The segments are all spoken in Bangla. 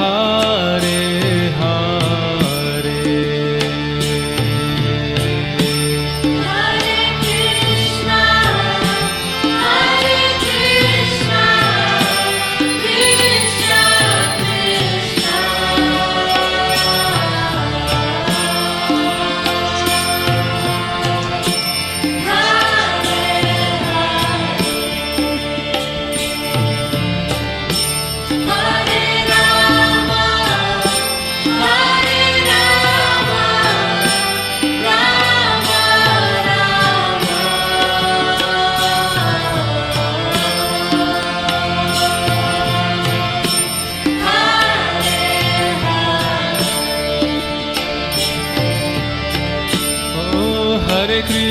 come.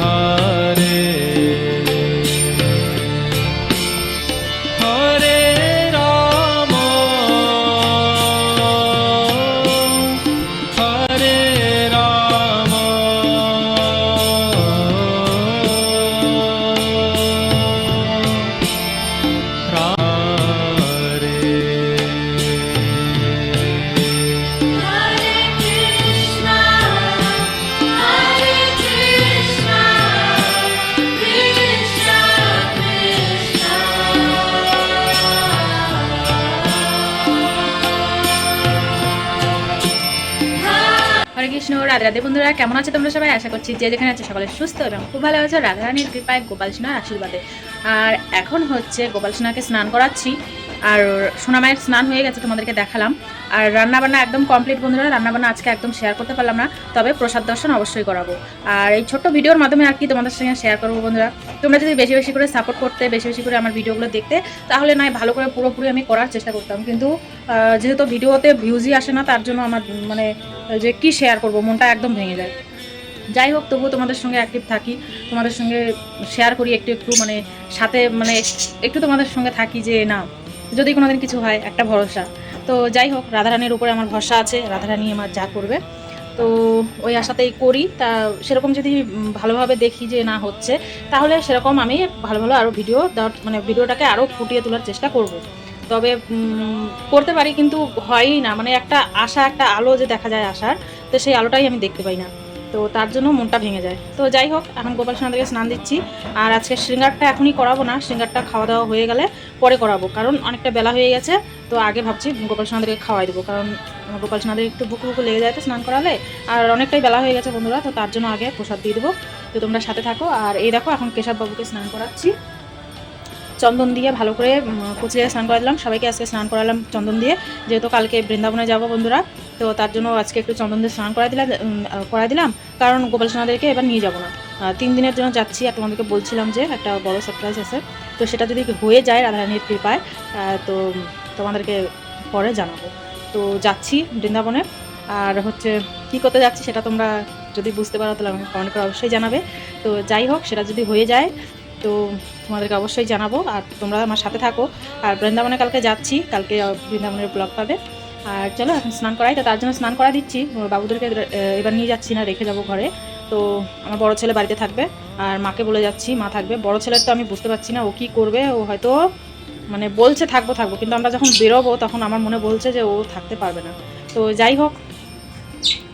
high. কৃষ্ণ রাধা রাধে বন্ধুরা, কেমন আছে তোমরা সবাই? আশা করছি যে যেখানে আছে সকলে সুস্থ এবং খুব ভালো আছে। রাধারানীর কৃপায় গোপাল সোনার আশীর্বাদে। আর এখন হচ্ছে গোপাল সোনাকে স্নান করাচ্ছি। আর সোনামায়ের স্নান হয়ে গেছে তোমাদেরকে দেখালাম। আর রান্নাবান্না একদম কমপ্লিট বন্ধুরা, রান্নাবান্না আজকে একদম শেয়ার করতে পারলাম না, তবে প্রসাদ দর্শন অবশ্যই করাবো। আর এই ছোট্ট ভিডিওর মাধ্যমে আর কি তোমাদের সঙ্গে শেয়ার করব বন্ধুরা? তোমরা যদি বেশি বেশি করে সাপোর্ট করতে, বেশি বেশি করে আমার ভিডিওগুলো দেখতে, তাহলে নয়, ভালো করে পুরোপুরি আমি করার চেষ্টা করতাম। কিন্তু যেহেতু ভিডিওতে ভিউজই আসে না, তার জন্য আমার মানে যে কি শেয়ার করব, মনটা একদম ভেঙে যায়। যাই হোক, তবুও তোমাদের সঙ্গে অ্যাক্টিভ থাকি, তোমাদের সঙ্গে শেয়ার করি একটু একটু মানে সাথে মানে একটু তোমাদের সঙ্গে থাকি যে, না যদি কোনোদিন কিছু হয়, একটা ভরসা। তো যাই হোক, রাধারানীর উপরে আমার ভরসা আছে, রাধারানী আমার যা করবে। তো ওই আশাতেই করি। তা সেরকম যদি ভালোভাবে দেখি যে না হচ্ছে, তাহলে সেরকম আমি ভালো ভালো আরও ভিডিও দেওয়ার মানে ভিডিওটাকে আরও ফুটিয়ে তোলার চেষ্টা করব। তবে করতে পারি কিন্তু হয়ই না। মানে একটা আশা, একটা আলো যে দেখা যায় আশার, তো সেই আলোটাই আমি দেখতে পাই না। তো তার জন্য মনটা ভেঙে যায়। তো যাই হোক, এখন গোপাল সোনাদেরকে স্নান দিচ্ছি। আর আজকে শৃঙ্গারটা এখনই করাবো না, শৃঙ্গারটা খাওয়া দাওয়া হয়ে গেলে পরে করাবো। কারণ অনেকটা বেলা হয়ে গেছে, তো আগে ভাবছি গোপাল সোনাদেরকে খাওয়াই দেবো। কারণ গোপাল সোনাদের একটু বুকু বুকু লেগে যায় তো স্নান করালে। আর অনেকটাই বেলা হয়ে গেছে বন্ধুরা, তো তার জন্য আগে প্রসাদ দিয়ে দেবো। তো তোমরা সাথে থাকো। আর এই দেখো, এখন কেশব বাবুকে স্নান করাচ্ছি। চন্দন দিয়ে ভালো করে কুচিয়ে স্নান করা দিলাম সবাইকে আজকে স্নান করালাম চন্দন দিয়ে। যেহেতু কালকে বৃন্দাবনে যাব বন্ধুরা, তো তার জন্য আজকে একটু চন্দন দিয়ে স্নান করা দিলাম করা দিলাম। কারণ গোপাল সোনাদেরকে এবার নিয়ে যাব না। তিন দিনের জন্য যাচ্ছি, আর তোমাদেরকে বলছিলাম যে একটা বড় সারপ্রাইজ আছে। তো সেটা যদি হয়ে যায় রাধারানীর কৃপায় তো তোমাদেরকে পরে জানাব। তো যাচ্ছি বৃন্দাবনে। আর হচ্ছে কী করতে যাচ্ছি সেটা তোমরা যদি বুঝতে পারো, তাহলে আমাকে কমেন্ট করে অবশ্যই জানাবে। তো যাই হোক, সেটা যদি হয়ে যায় তো তোমাদেরকে অবশ্যই জানাব। আর তোমরা আমার সাথে থাকো। আর বৃন্দাবনে কালকে যাচ্ছি। কালকে বৃন্দাবনের ব্লগ পাবে। আর চলো, এখন স্নান করাই। তো তার জন্য স্নান করা দিচ্ছি। বাবুদেরকে এবার নিয়ে যাচ্ছি না, রেখে যাব ঘরে। তো আমার বড় ছেলে বাড়িতে থাকবে। আর মাকে বলে যাচ্ছি, মা থাকবে। বড় ছেলের তো আমি বুঝতে পারছি না, ও কি করবে? ও হয়তো মানে বলছে থাকব থাকব। কিন্তু আমরা যখন বেরোবো, তখন আমার মনে বলছে যে ও থাকতে পারবে না। তো যাই হোক,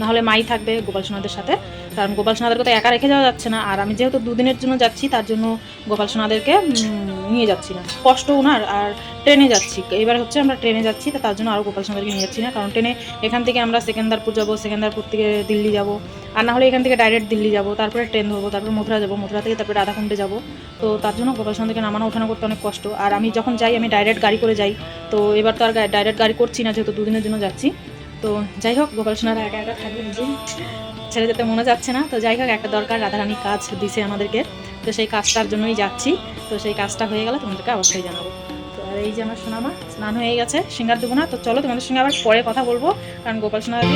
নাহলে মাই থাকবে গোপাল সোনাদের সাথে। কারণ গোপাল সোনাদেরকে তো একা রেখে যাওয়া যাচ্ছে না। আর আমি যেহেতু দুদিনের জন্য যাচ্ছি, তার জন্য গোপাল সোনাদেরকে নিয়ে যাচ্ছি না। কষ্ট ওনার, আর ট্রেনে যাচ্ছি। এবার হচ্ছে আমরা ট্রেনে যাচ্ছি তার জন্য আরও গোপাল সোনাদেরকে নিয়ে যাচ্ছি না। কারণ ট্রেনে এখান থেকে আমরা সেকেন্দারপুর যাব, সেকেন্দারপুর থেকে দিল্লি যাব। আর না হলে এখান থেকে ডাইরেক্ট দিল্লি যাব, তারপরে ট্রেন ধরবো, তারপরে মথুরা যাব, মথুরা থেকে তারপরে রাধাকুণ্ডে যাব। তো তার জন্য গোপাল সোনাদেরকে নামানো, ওঠানো করতে অনেক কষ্ট। আর আমি যখন যাই, আমি ডাইরেক্ট গাড়ি করে যাই। তো এবার তো আর ডাইরেক্ট গাড়ি করছি না, যেহেতু দুদিনের জন্য যাচ্ছি। তো যাই হোক, গোপাল সোনারা একা একা থাকবে নিজে ছেড়ে যেতে মনে যাচ্ছে না। তো যাই হোক, একটা দরকার, রাধারানী কাজ দিছে আমাদেরকে। তো সেই কাজটার জন্যই যাচ্ছি। তো সেই কাজটা হয়ে গেলে তোমাদেরকে অবশ্যই জানাব। তো আর এই যে আমার সোনামা, স্নান হয়ে গেছে, সিঙ্গার দেবো না। তো চলো তোমাদের সঙ্গে আবার পরে কথা বলব, কারণ গোপাল সোনাকে